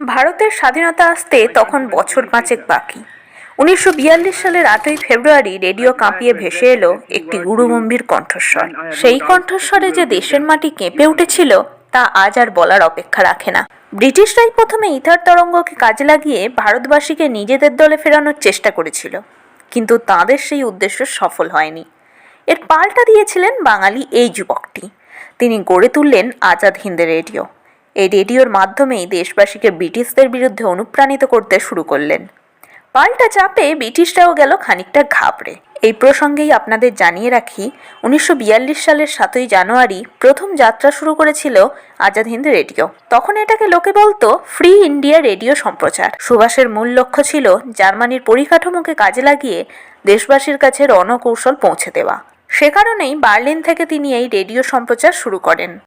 ভারতের স্বাধীনতা আসতে তখন বছর পাঁচেক বাকি। উনিশশো বিয়াল্লিশ সালের আটই ফেব্রুয়ারি রেডিও কাঁপিয়ে ভেসে এলো একটি গুরুগম্ভীর কণ্ঠস্বর। সেই কণ্ঠস্বরে যে দেশের মাটি কেঁপে উঠেছিল, তা আজ আর বলার অপেক্ষা রাখে না। ব্রিটিশরাই প্রথমে ইথার তরঙ্গকে কাজে লাগিয়ে ভারতবাসীকে নিজেদের দলে ফেরানোর চেষ্টা করেছিল। কিন্তু তাদের সেই উদ্দেশ্য সফল হয়নি। এর পাল্টা দিয়েছিলেন বাঙালি এই যুবকটি। তিনি গড়ে তুললেন আজাদ হিন্দ রেডিও। এই রেডিওর মাধ্যমেই দেশবাসীকে ব্রিটিশদের বিরুদ্ধে অনুপ্রাণিত করতে শুরু করলেন। পাল্টা চাপে ব্রিটিশরাও গেল খানিকটা ঘাবড়ে। এই প্রসঙ্গেই আপনাদের জানিয়ে রাখি, উনিশশো বিয়াল্লিশ সালের সাতই জানুয়ারি প্রথম যাত্রা শুরু করেছিল আজাদ হিন্দ রেডিও। তখন এটাকে লোকে বলতো ফ্রি ইন্ডিয়া রেডিও সম্প্রচার। সুভাষের মূল লক্ষ্য ছিল জার্মানির পরিকাঠামোকে কাজে লাগিয়ে দেশবাসীর কাছে রণকৌশল পৌঁছে দেওয়া। সে কারণেই বার্লিন থেকে তিনি এই রেডিও সম্প্রচার শুরু করেন।